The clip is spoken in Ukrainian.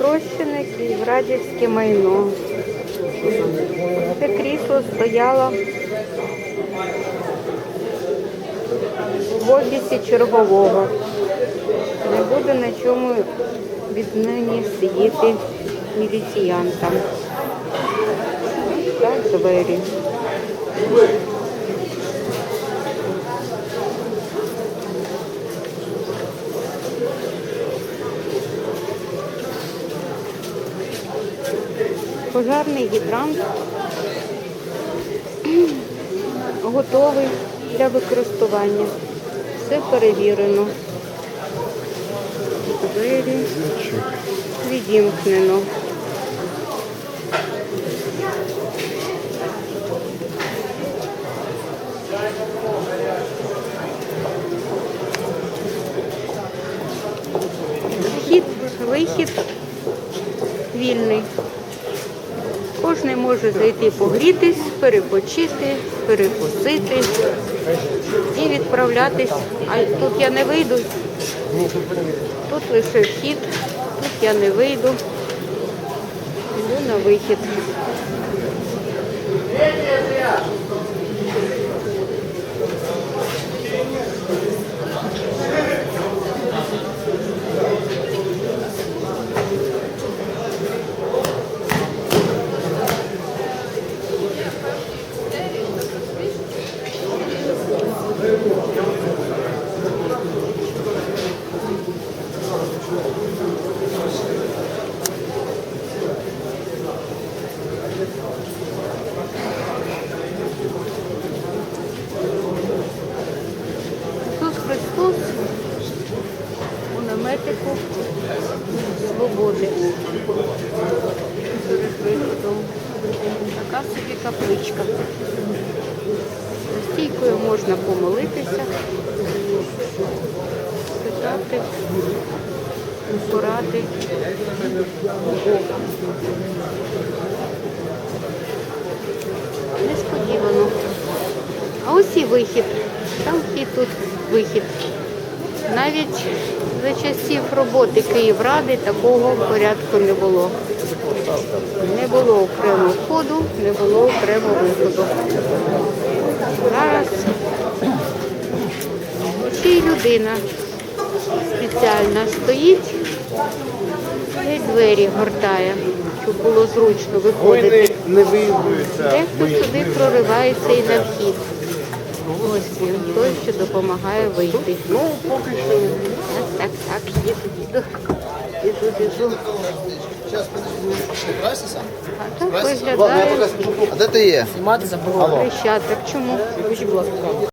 Трощине Київрадівське майно. Це крісло стояло в офісі чергового. Не буде на чому віднині сидіти міліціянтам. Так, двері. Пожарний гідрант готовий для використання. Все перевірено. Двері відімкнено. Вхід, вихід вільний. Кожен може зайти погрітись, перепочити, перекусити і відправлятись. А тут я не вийду. Тут лише вхід, тут я не вийду. Йду на вихід. Така собі капличка. За стійкою можна помолитися, питати поради Бога. Несподівано. А ось і вихід. Там вхід, тут вихід. Навіть за часів роботи Київради такого порядку не було. Не було окремого входу, не було окремого виходу. Зараз ще й людина спеціальна стоїть і двері гортає, щоб було зручно виходити. Дехто сюди проривається і на вхід. Ось він, той, що допомагає вийти. Ну, поки що. Так, так, так, їду, їду. Біжу, біжу. А так виглядає А де ти є? Хрещатик. Чому?